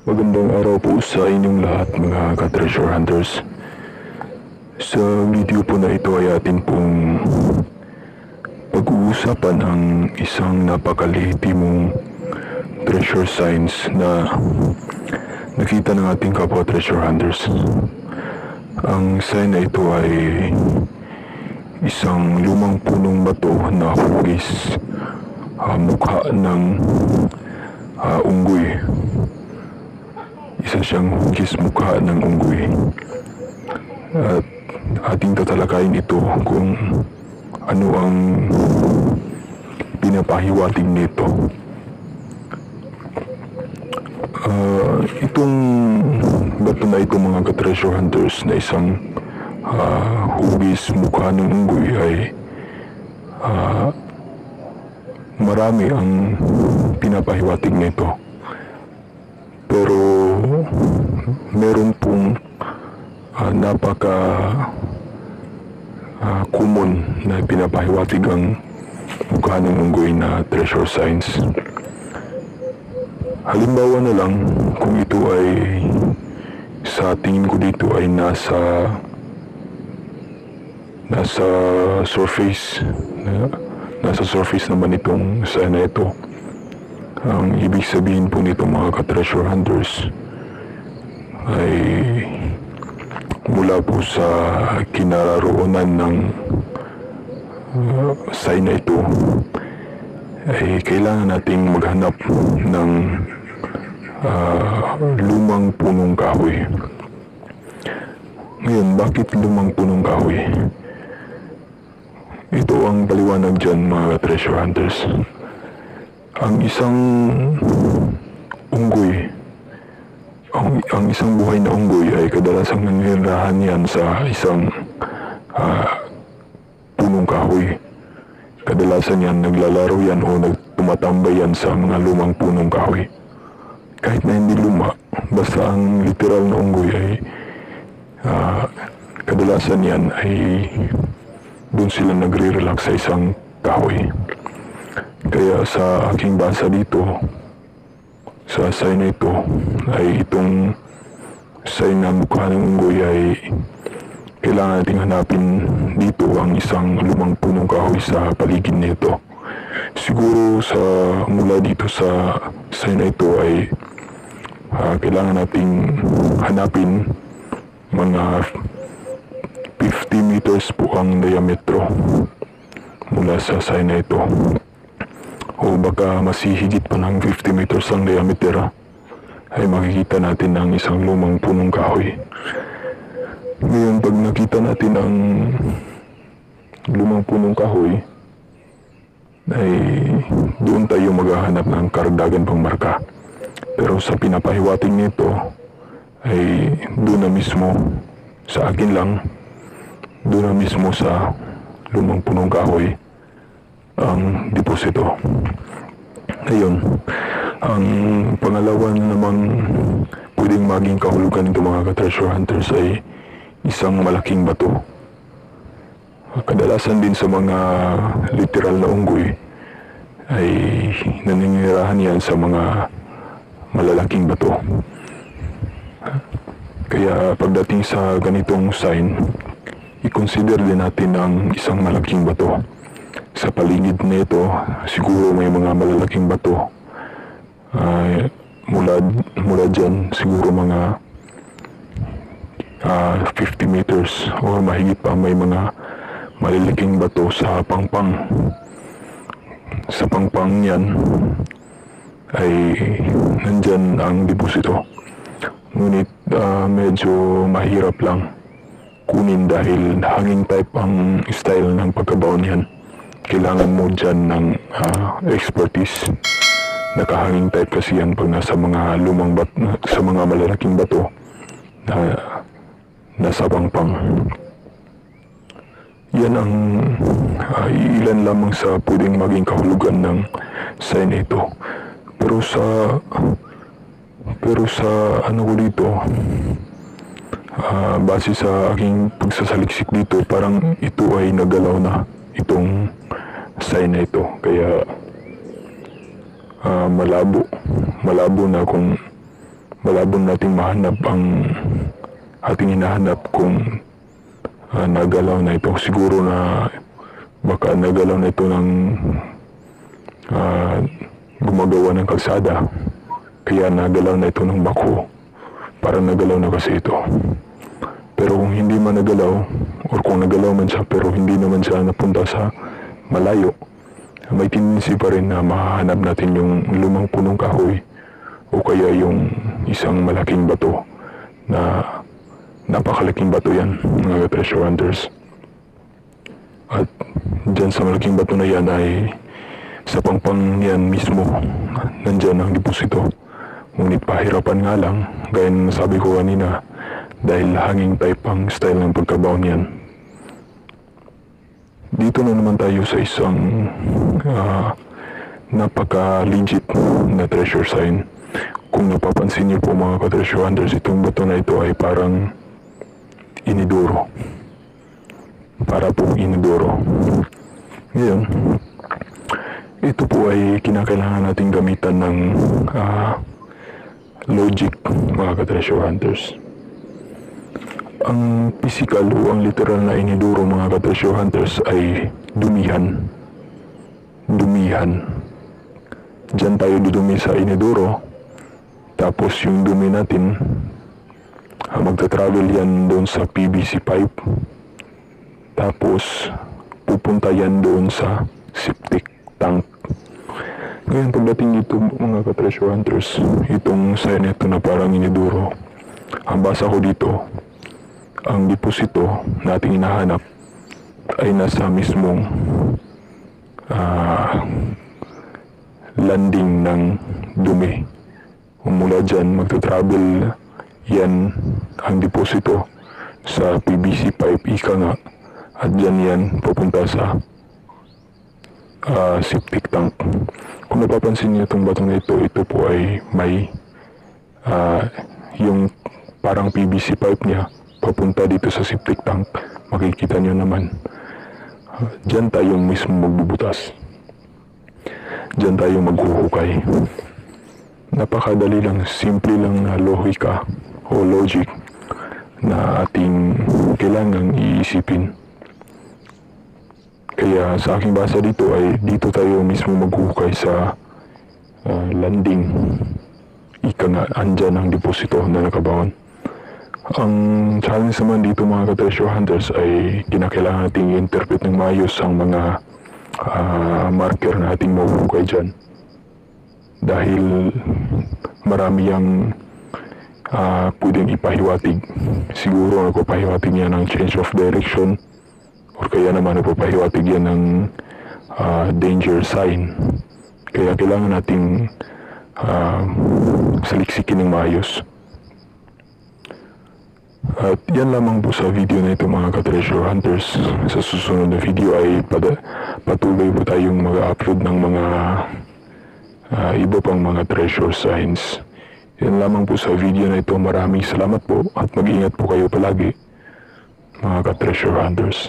Magandang araw po sa inyong lahat mga ka-treasure hunters. Sa video po na ito ay atin pong pag-uusapan ang isang napakalihitimong treasure signs na nakita ng ating kapwa treasure hunters. Ang sign na ito ay isang lumang punong bato na hugis ah, mukha ng ah, unggoy isa siyang hugis mukha ng unggoy. At ating tatalakayin ito kung ano ang pinapahiwatig nito. Ah, itong bato na ito mga ka-treasure hunters na isang ah, hugis mukha ng unggoy ay ah, marami ang pinapahiwatig nito. Meron pong ah, napaka ah, common na pinapahiwatig ang mukha ng unggoy na treasure signs. Halimbawa na lang kung ito ay sa tingin ko dito ay nasa nasa surface na, nasa surface naman itong sign na ito. Ang ibig sabihin po nito mga ka-treasure hunters ay mula po sa kinararoonan ng uh, sign na ito ay kailangan nating maghanap ng ah, lumang punong kahoy. Ngayon, bakit lumang punong kahoy? Ito ang paliwanag dyan mga treasure hunters. Ang isang unggoy, ang, ang isang buhay na unggoy ay kadalasang nangyirahan yan sa isang ah, punong kahoy. Kadalasan yan naglalaro yan o nagtumatambay yan sa mga lumang punong kahoy. Kahit na hindi luma, basta ang literal na unggoy ay ah, kadalasan yan ay doon sila nagre-relax sa isang kahoy. Kaya sa aking basa dito, sa sign na ito, ay itong sign na mukha ng unggoy ay kailangan nating hanapin dito ang isang lumang punong kahoy sa paligid nito. Siguro sa mula dito sa sign na ito ay ah, kailangan nating hanapin mga 50 meters po ang diametro mula sa sign na ito. O baka masihigit pa ng 50 meters ang diameter ay makikita natin ang isang lumang punong kahoy. Ngayon, pag nakita natin ang lumang punong kahoy, ay doon tayo maghahanap ng karagdagan pang marka. Pero sa pinapahiwating nito, ay doon na mismo, sa akin lang, doon na mismo sa lumang punong kahoy, ang deposito. Ngayon, ang pangalawa na namang pwedeng maging kahulugan ng mga ka-treasure hunters ay isang malaking bato. Kadalasan din sa mga literal na unggoy ay naninirahan yan sa mga malalaking bato. Kaya pagdating sa ganitong sign, i-consider din natin ang isang malaking bato. Sa paligid nito, siguro may mga malalaking bato. Ay, mula, mula dyan, siguro mga ah, 50 meters or mahigit pa may mga maliliking bato sa pangpang. Sa pangpang yan ay nandyan ang deposito. Ngunit ah, medyo mahirap lang kunin dahil hanging type ang style ng pagkabaon yan. Kailangan mo dyan ng ah, expertise. Nakahanging type kasi yan pag nasa mga lumang bat sa mga malalaking bato na nasa pangpang. Yan ang ah, ilan lamang sa pwedeng maging kahulugan ng sign ito. Pero sa pero sa ano ko dito, ah, base sa aking pagsasaliksik dito, parang ito ay nagalaw na itong sign na ito. Kaya ah, malabo, malabo na kung malabon nating mahanap ang ating hinahanap kung ah, nagalaw na ito. Siguro na baka nagalaw na ito ng ah, gumagawa ng kalsada. Kaya nagalaw na ito ng bako. Parang nagalaw na kasi ito. Pero kung hindi man nagalaw, or kung nagalaw man siya pero hindi naman siya napunta sa malayo, may tendency pa rin na mahahanap natin yung lumang punong kahoy o kaya yung isang malaking bato na napakalaking bato yan, mga treasure hunters. At dyan sa malaking bato na yan ay sa pangpang yan mismo, nandyan ang deposito. Ngunit pahirapan nga lang, gaya ng nasabi ko kanina, dahil hanging type ang style ng pagkabaon yan. Dito na naman tayo sa isang ah, napaka-legit na treasure sign. Kung napapansin niyo po mga ka-treasure hunters, itong bato na ito ay parang inidoro. Para po inidoro. Ngayon, ito po ay kinakailangan nating gamitan ng ah, logic mga ka-treasure hunters. Ang physical o ang literal na iniduro mga ka-treasure hunters ay dumihan. Dumihan. Diyan tayo dudumi sa iniduro. Tapos yung dumi natin, magta-travel yan doon sa PVC pipe. Tapos pupunta yan doon sa septic tank. Ngayon pagdating dito mga ka-treasure hunters, itong sign ito na parang iniduro. Ang basa ko dito, ang deposito na ating hinahanap ay nasa mismong ah, landing ng dumi. Mula dyan, magta-travel yan ang deposito sa PVC pipe ika nga at dyan yan papunta sa ah, septic tank. Kung napapansin niyo itong batong ito, ito po ay may ah, yung parang PVC pipe niya papunta dito sa septic tank. Makikita niyo naman. Diyan tayo mismo magbubutas. Diyan tayo maghuhukay. Napakadali lang, simple lang na lohika o logic na ating kailangang iisipin. Kaya sa aking basa dito ay dito tayo mismo maghuhukay sa ah, landing. Ika nga, andyan ang deposito na nakabaon. Ang challenge naman dito mga ka-treasure hunters ay kinakailangan nating i-interpret ng maayos ang mga ah, marker na ating mahuhukay dyan. Dahil marami ang ah, pwedeng ipahiwatig. Siguro nagpapahiwatig yan ng change of direction or kaya naman nagpapahiwatig yan ng ah, danger sign. Kaya kailangan nating ah, saliksikin ng maayos. At yan lamang po sa video na ito mga ka-treasure hunters. Sa susunod na video ay pada, patuloy po tayong mag-upload ng mga ah, iba pang mga treasure signs. Yan lamang po sa video na ito. Maraming salamat po at mag-ingat po kayo palagi mga ka-treasure hunters.